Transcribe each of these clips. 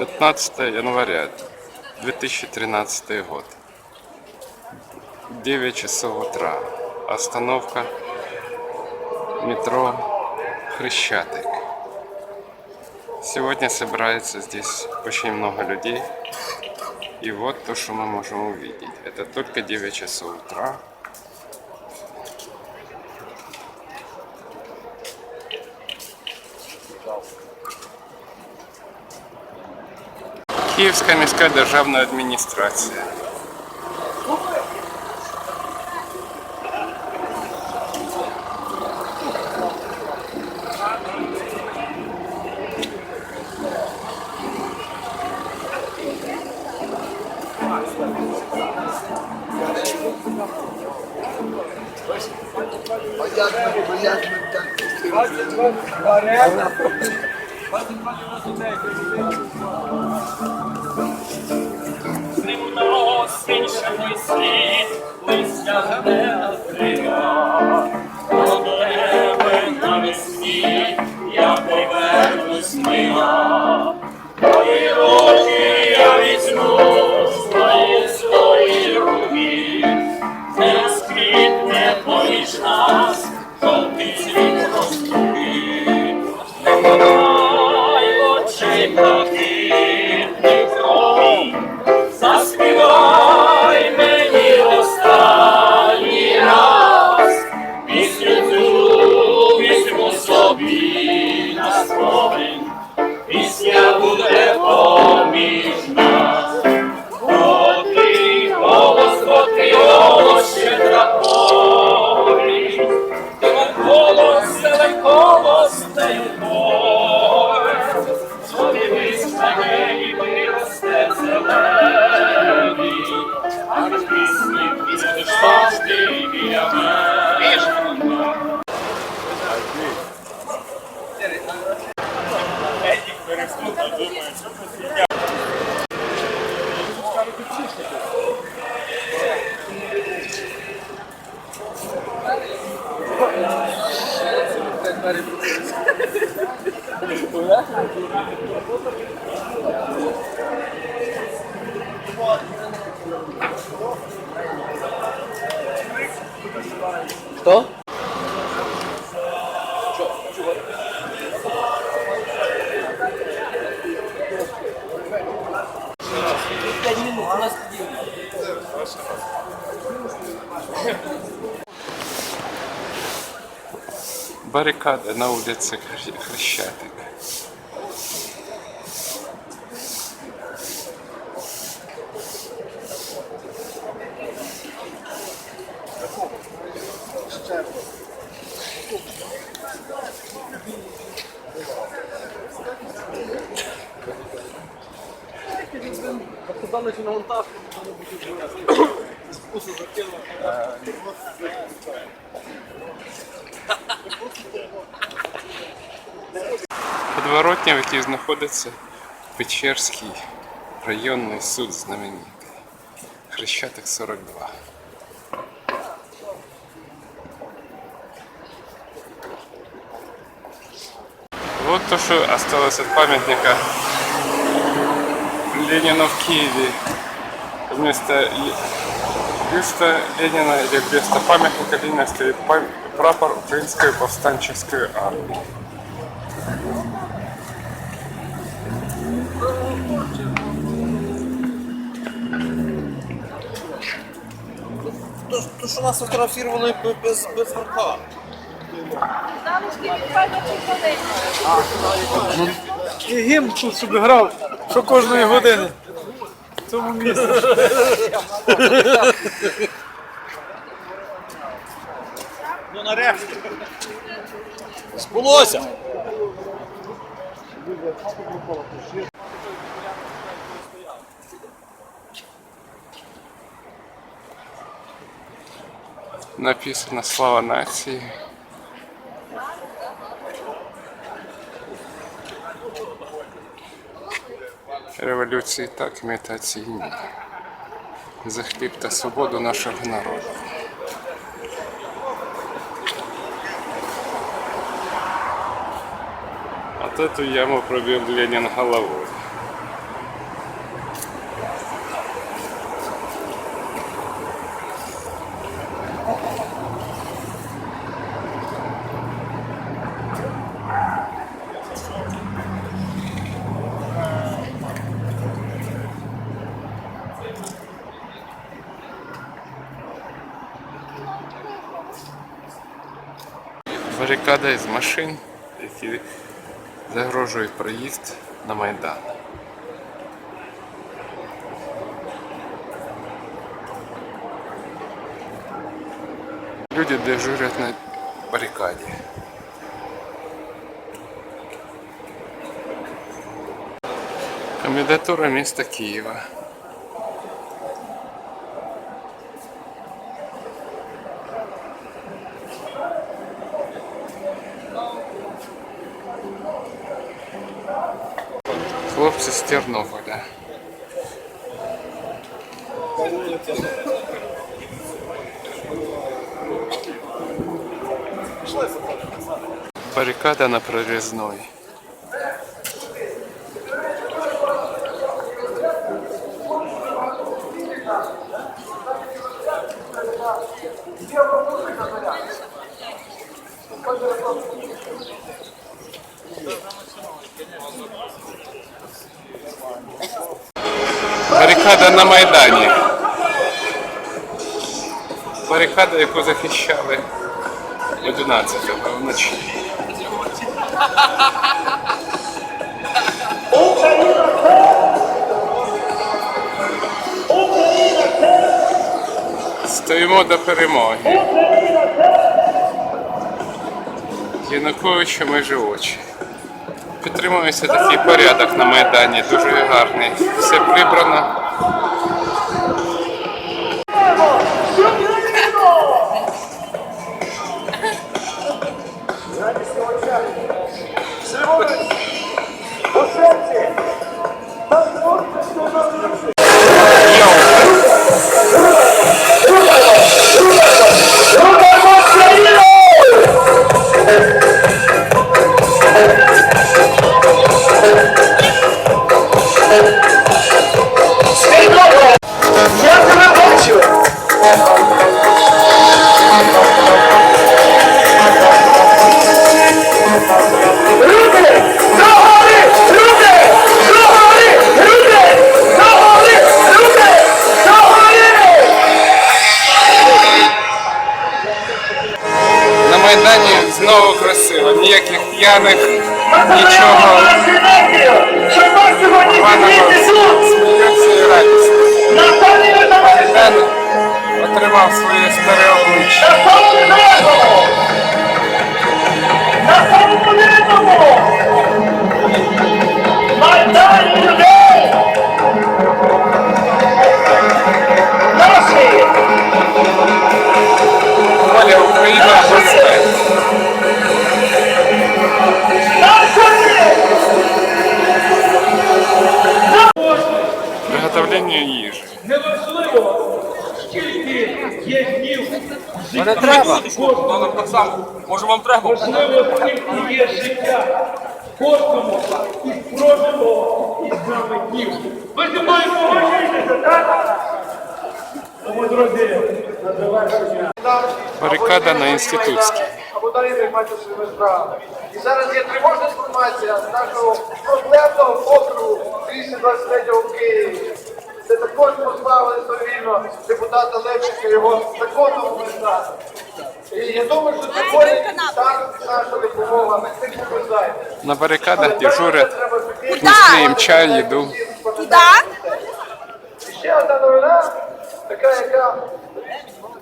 15 января 2013 год. 9 часов утра. Остановка метро Хрещатик. Сегодня собирается здесь очень много людей. И вот то, что мы можем увидеть. Это только 9 часов утра. Київська міська державна адміністрація. Приносить мой світ, листя не отрима. А Хто? Пять минут, у нас Баррикада на улице Хрещатик. Що на монтаж спусу закинули. Подворотня, в якій знаходиться Печерський районний суд знаменитий. Хрещатик 42. Вот то, что осталось от памятника Ленину в Киеве. Вместо бюста Ленина или вместо памятника Ленина стоит прапор Украинской повстанческой армии. То, то що нас фотографували без, без фарка. І гімн тут собі грав, що кожної години. В цьому місці. Ну нарешті. Збулося. Написано Слава нації. Революції так імітації ні. За хліб та свободу нашого народу. От эту яму пробив Ленин головой. Барикада із машин, які загрожують проїзд на Майдан. Люди дежурять на барикаді. Комендатура міста Києва. Хлопці з Тернополя. Баррикада на прорезной. Барикада на Майдані. Барикада, яку захищали 11-го вночі. Стоїмо до перемоги. Януковича майже очі. Підтримується такий порядок на Майдані, дуже гарний. Все прибрано. Я отримав своє старе обличчя. На самому видному! На самому Не треба. Важливо, скільки є життя кожному із прожитого із нами днів. Ви зі мною погоджуєтеся, так? Тому, друзі, на завершення. Барикада на інститутській. або далі займатися своїми справами. І зараз є тривожна інформація з нашого проблемного округу 223 в Києві. Це також позбавили довільно депутата Левченка його законного мета. І я думаю, що це сьогодні так наша допомога не попадає. На барикадах дежурять. Нести їм чай, їду. Куда? І ще одна новина, така, яка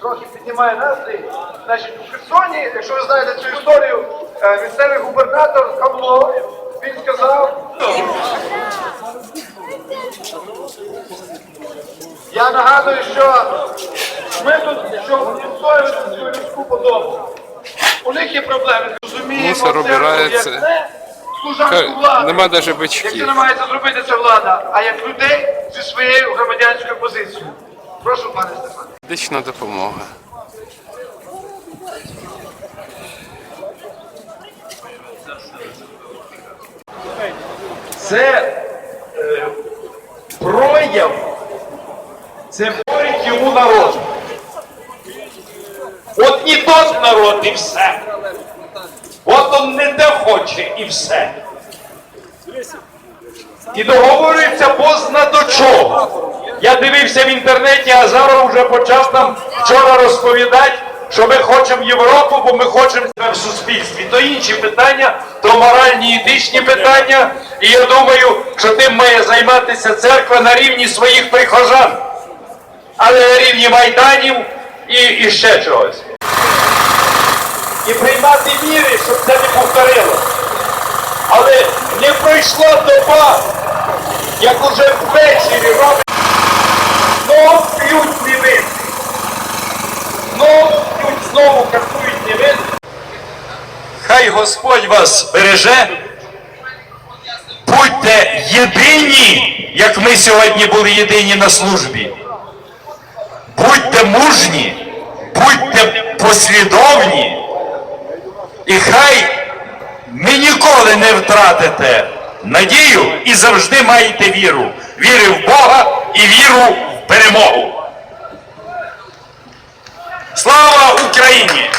трохи піднімає настрій. Значить, у Херсоні, якщо ви знаєте цю історію, е, місцевий губернатор Хамло, він сказав. Я нагадую, що ми тут, щоб відстоювати свою людську подобу. У них є проблеми, розуміємо, Мусор це обирається. як не служанську владу. нема даже Як це намагається зробити ця влада, а як людей зі своєю громадянською позицією. Прошу, пане Стефане. Медична допомога. Це е, прояв, це говорить йому народ. От і тот народ, і все. От он не те хоче, і все. І договорюється позна до чого. Я дивився в інтернеті, а зараз вже почав там вчора розповідати, що ми хочемо Європу, бо ми хочемо себе в суспільстві. То інші питання, то моральні етичні питання. І я думаю, що тим має займатися церква на рівні своїх прихожан, але на рівні майданів і, і ще чогось. І приймати міри, щоб це не повторилося. Але не пройшла доба, як уже ввечері роблять. Знов Хай Господь вас береже. Будьте єдині, як ми сьогодні були єдині на службі. Будьте мужні, будьте послідовні. І хай ми ніколи не втратите надію і завжди маєте віру. Віри в Бога і віру в перемогу. Слава Україні!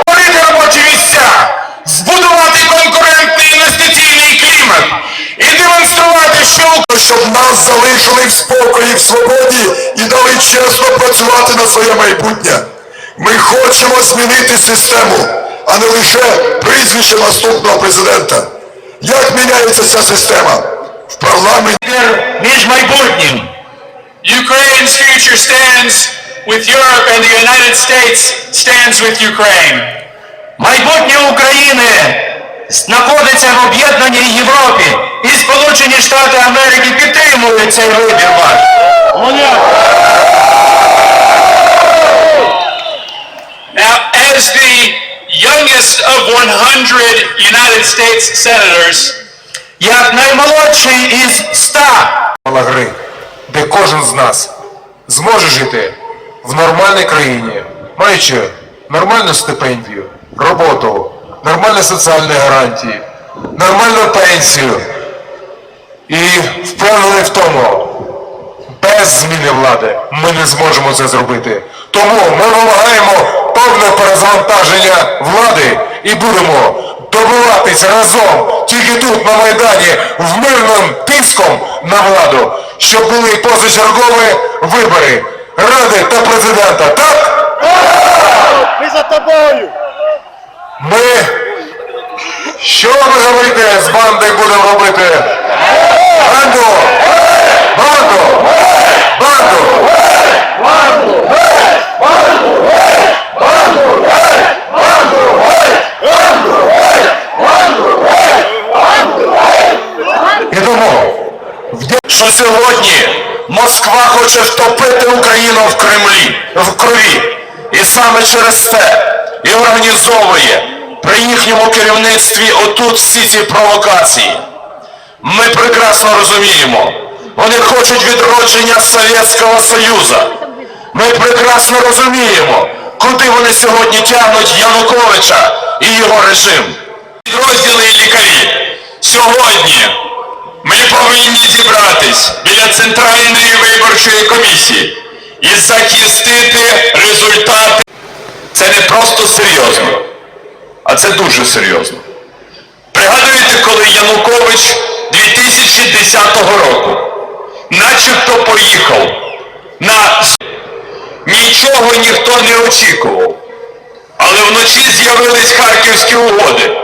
Створити робочі місця, збудувати конкурентний інвестиційний клімат і демонструвати, що Щоб нас залишили в спокої, в свободі і дали чесно працювати на своє майбутнє. Ми хочемо змінити систему, а не лише прізвище наступного президента. Як міняється ця система? В парламенті. між майбутнім. Ukraine's future stands with Europe and the United States stands with Ukraine. Майбутнє України знаходиться в об'єднаній Європі і Сполучені Штати Америки підтримують цей вибір ваш. Now, as the youngest of 100 United States senators, Як наймолодший із ста правила гри, де кожен з нас зможе жити в нормальній країні, маючи нормальну стипендію, роботу, нормальні соціальні гарантії, нормальну пенсію. І впевнений в тому, без зміни влади ми не зможемо це зробити. Тому ми вимагаємо повне перезвантаження влади і будемо добиватись разом тільки тут, на Майдані, в мирним тиском на владу, щоб були позачергові вибори Ради та президента. Так? Ми за тобою! Ми що ви говорите з бандою будемо робити? Банду! Банду! Банду! І тому, що сьогодні Москва хоче втопити Україну в Кремлі, в крові. І саме через це і організовує при їхньому керівництві отут всі ці провокації. Ми прекрасно розуміємо, вони хочуть відродження Совєтського Союзу. Ми прекрасно розуміємо, куди вони сьогодні тягнуть Януковича і його режим. Підрозділи і лікарі, сьогодні ми повинні зібратись біля Центральної виборчої комісії і захистити результати. Це не просто серйозно, а це дуже серйозно. Пригадуєте, коли Янукович 2010 року начебто поїхав на нічого ніхто не очікував. Але вночі з'явились харківські угоди,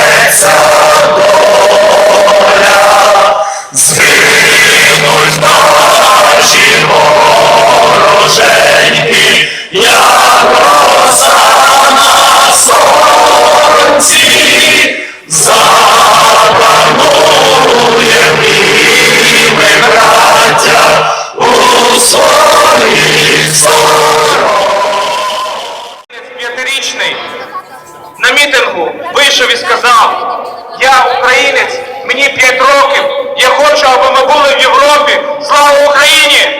років. Я хочу, аби ми були в Європі. Слава Україні!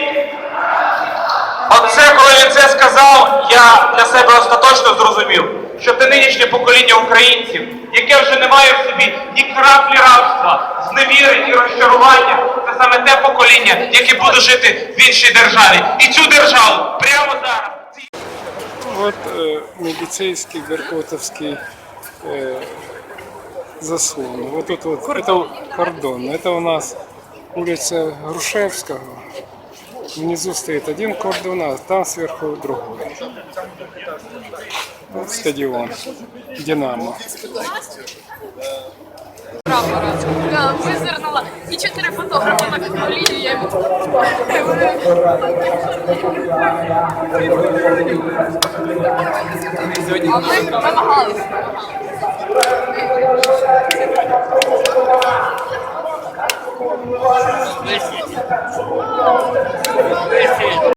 Оце, коли він це сказав, я для себе остаточно зрозумів, що те нинішнє покоління українців, яке вже не має в собі ні краплі рабства, зневіри і розчарування, це саме те покоління, яке буде жити в іншій державі. І цю державу прямо зараз. От е, э, міліцейський Беркутовський э, заслон. Вот тут вот, это кордон. Это у нас улица Грушевского. Внизу стоит один кордон, а там сверху другой. Вот стадион. Динамо. Прапора. Я визирнула і чотири фотографи на коліні. Я йому А ми намагалися. Listen. Listen.